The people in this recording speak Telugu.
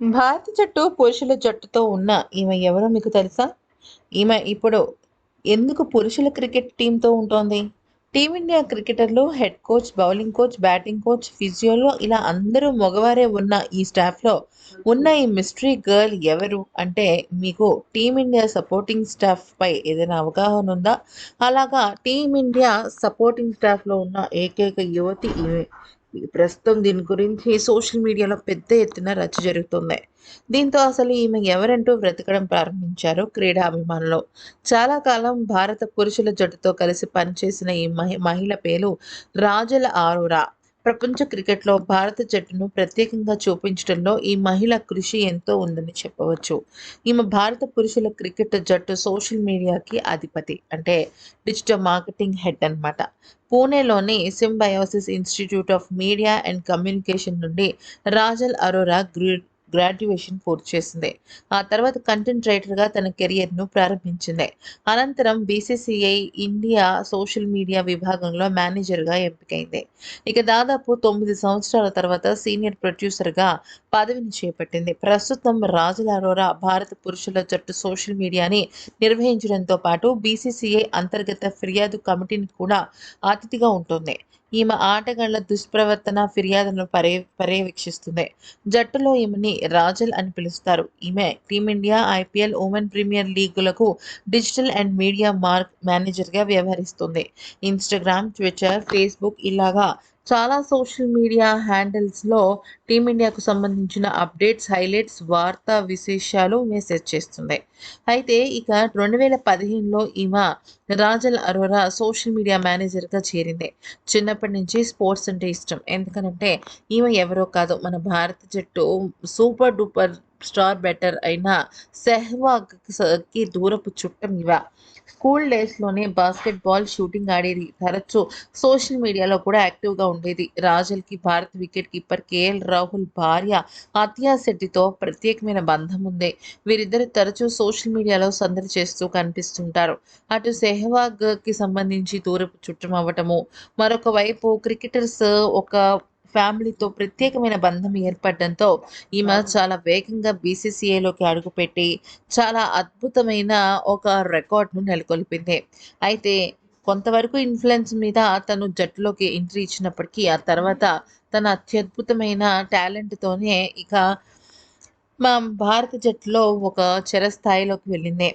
భారత జట్టు పురుషుల జట్టుతో ఉన్న ఈమె ఎవరో మీకు తెలుసా? ఈమె ఇప్పుడు ఎందుకు పురుషుల క్రికెట్ టీంతో ఉంటోంది? టీమిండియా క్రికెటర్లు, head coach, bowling coach, batting coach, ఫిజియోలో ఇలా అందరూ మగవారే ఉన్న ఈ స్టాఫ్‌లో ఉన్న ఈ మిస్టరీ గర్ల్ ఎవరు? అంటే మీకు టీమిండియా సపోర్టింగ్ స్టాఫ్‌పై ఏదైనా అవగాహన ఉందా? అలాగా టీమిండియా సపోర్టింగ్ స్టాఫ్‌లో ఉన్న ఏకైక యువతి ఈమె. ప్రస్తుతం దీని గురించి సోషల్ మీడియాలో పెద్ద ఎత్తున రచ్చ జరుగుతుంది. దీంతో అసలు ఈమె ఎవరంటూ వెతకడం ప్రారంభించారు క్రీడా అభిమానులు. చాలా కాలం భారత పురుషుల జట్టుతో కలిసి పనిచేసిన ఈ మహి మహిళ పేరు రాజుల ఆరోరా. ప్రపంచ క్రికెట్‌లో భారత జట్టును ప్రత్యేకంగా చూపించడంలో ఈ మహిళ కృషి ఎంతో ఉందని చెప్పవచ్చు. ఈమె భారత పురుషుల క్రికెట్ జట్టు సోషల్ మీడియాకి అధిపతి. అంటే డిజిటల్ మార్కెటింగ్ హెడ్ అన్నమాట. పూణేలోని Symbiosis Institute of Media and Communication నుండి రాజల్ అరోరా గ్రూ గ్రాడ్యుయేషన్ పూర్తి చేసింది. ఆ తర్వాత కంటెంట్ రైటర్‌గా తన కెరియర్‌ను ప్రారంభించింది. అనంతరం బీసీసీఐ ఇండియా సోషల్ మీడియా విభాగంలో మేనేజర్‌గా ఎంపికైంది. ఇక దాదాపు తొమ్మిది సంవత్సరాల తర్వాత సీనియర్ ప్రొడ్యూసర్‌గా పదవిని చేపట్టింది. ప్రస్తుతం రాజుల అరోరా భారత పురుషుల జట్టు సోషల్ మీడియాని నిర్వహించడంతో పాటు బీసీసీఐ అంతర్గత ఫిర్యాదు కమిటీని కూడా అతిథిగా ఉంటుంది ఈమె ఆటగాళ్ళ దుష్ప్రవర్తన ఫిర్యాదులను పర్య పర్యవేక్షిస్తుంది. జట్టులో ఈమెని రాజల్ అని పిలుస్తారు. ఈమె team India, IPL, women premier లీగులకు digital and media mark మేనేజర్‌గా వ్యవహరిస్తుంది. ఇన్‌స్టాగ్రామ్, ట్విట్టర్, ఫేస్‌బుక్ ఇలాగా చాలా సోషల్ మీడియా హ్యాండిల్స్‌లో టీమిండియాకు సంబంధించిన అప్డేట్స్, హైలైట్స్, వార్తా విశేషాలు మెసేజ్ చేస్తుంది. అయితే ఇక 2015లో ఈమె రాజల్ అరోరా సోషల్ మీడియా మేనేజర్‌గా చేరింది. చిన్నప్పటి నుంచి స్పోర్ట్స్ అంటే ఇష్టం. ఎందుకనంటే ఈమె ఎవరో కాదు మన భారత జట్టు సూపర్ డూపర్ స్టార్ బెటర్ అయిన సెహ్వాగ్కి దూరపు చుట్టం ఇవా స్కూల్ డేస్‌లోనే బాస్కెట్బాల్ షూటింగ్ ఆడేది. తరచూ సోషల్ మీడియాలో కూడా యాక్టివ్‌గా ఉండేది. రాజల్‌కి Bharat wicket keeper KL Rahul Athiya Athiya శెట్టితో ప్రత్యేకమైన బంధం ఉంది. వీరిద్దరూ తరచూ సోషల్ మీడియాలో సందడి చేస్తూ కనిపిస్తుంటారు. అటు సెహ్వాగ్‌కి సంబంధించి దూరపు చుట్టం అవ్వటము, మరొక వైపు క్రికెటర్స్ ఒక ఫ్యామిలీతో ప్రత్యేకమైన బంధం ఏర్పడడంతో ఈమె చాలా వేగంగా బీసీసీఐలోకి అడుగుపెట్టి చాలా అద్భుతమైన ఒక రికార్డ్‌ను నెలకొల్పింది. అయితే కొంతవరకు ఇన్‌ఫ్లుయెన్స్ మీద తను జట్టులోకి ఎంట్రీ ఇచ్చినప్పటికీ ఆ తర్వాత తన అత్యద్భుతమైన టాలెంట్‌తోనే ఇక మా భారత జట్టులో ఒక చిరస్థాయిలోకి వెళ్ళింది.